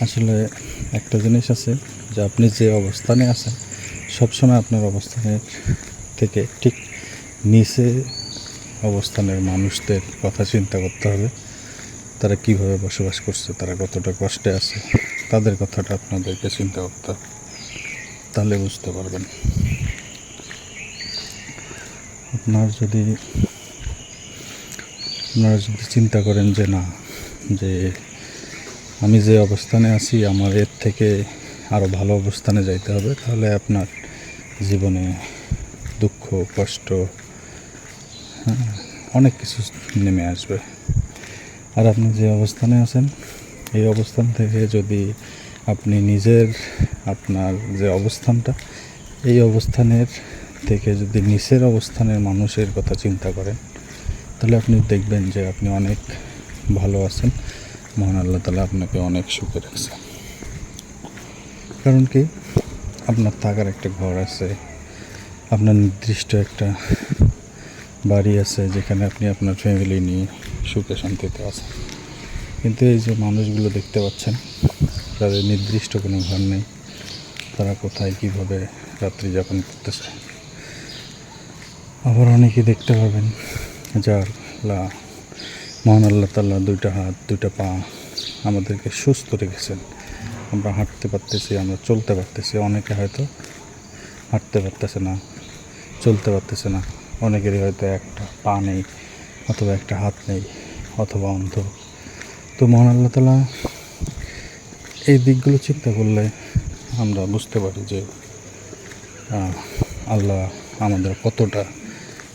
আসলে একটা জিনিস আছে যে আপনি যে অবস্থানে আছেন, সবসময় আপনার অবস্থানের থেকে ঠিক নিচে অবস্থানের মানুষদের কথা চিন্তা করতে হবে। তারা কীভাবে বসবাস করছে, তারা কতটা কষ্টে আছে, তাদের কথাটা আপনাদেরকে চিন্তা করতে হবে। তাহলে বুঝতে পারবেন। আপনার যদি, আপনারা যদি চিন্তা করেন যে না, যে আমি যে অবস্থানে আছি আমার এর থেকে আরও ভালো অবস্থানে যাইতে হবে। তাহলে আপনার জীবনে দুঃখ কষ্ট হ্যাঁ, অনেক কিছু নেমে আসবে। আর আপনি যে অবস্থানে আছেন এই অবস্থান থেকে যদি আপনি নিজের আপনার যে অবস্থানটা এই অবস্থানের থেকে যদি নিচের অবস্থানের মানুষের কথা চিন্তা করেন তাহলে আপনি দেখবেন যে আপনি অনেক ভালো আছেন। মহান আল্লাহ তালা আপনাকে অনেক সুখে রাখছে। কারণ কি? আপনার থাকার একটা ঘর আছে, আপনার নির্দিষ্ট একটা বাড়ি আছে যেখানে আপনি আপনার ফ্যামিলি নিয়ে সুখে শান্তিতে আছেন। কিন্তু এই যে মানুষগুলো দেখতে পাচ্ছেন, তাদের নির্দিষ্ট কোনো ঘর নেই, তারা কোথায় কীভাবে রাত্রি যাপন করতেছে। আবার অনেকে দেখতে পাবেন, যার লা মহান আল্লাহ তাল্লাহ দুইটা হাত, দুইটা পা আমাদেরকে সুস্থ রেখেছেন। আমরা হাঁটতে পারতেছি, আমরা চলতে পারতেছি। অনেকে হয়তো হাঁটতে পারতেছে না, চলতে পারতেছে না। অনেকেরই হয়তো একটা পা নেই অথবা একটা হাত নেই অথবা অন্ধ তো মহান আল্লাহ তালা এই দিকগুলো চিন্তা করলে আমরা বুঝতে পারি যে আল্লাহ আমাদের কতটা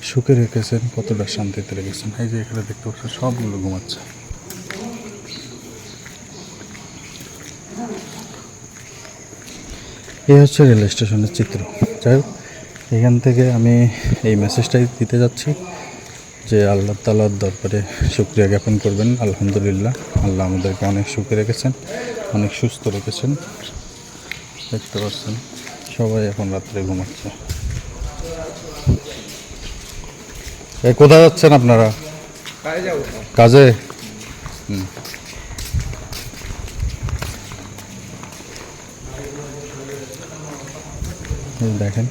সুখে রেখেছেন, কতটা শান্তিতে রেখেছেন? এই যে এখানে দেখতে পাচ্ছেন সবগুলো ঘুমাচ্ছে। এই হচ্ছে রেল স্টেশনের চিত্র। যাই হোক, এখান থেকে আমি এই মেসেজটাই দিতে যাচ্ছি যে আল্লাহ তালার দরবারে শুক্রিয়া জ্ঞাপন করবেন। আলহামদুলিল্লাহ, আল্লাহ আমাদেরকে অনেক সুখে রেখেছেন, অনেক সুস্থ রেখেছেন। দেখতে পাচ্ছেন, সবাই এখন রাত্রে ঘুমাচ্ছে। কোথায় যাচ্ছেন আপনারা? কাজে দেখেন।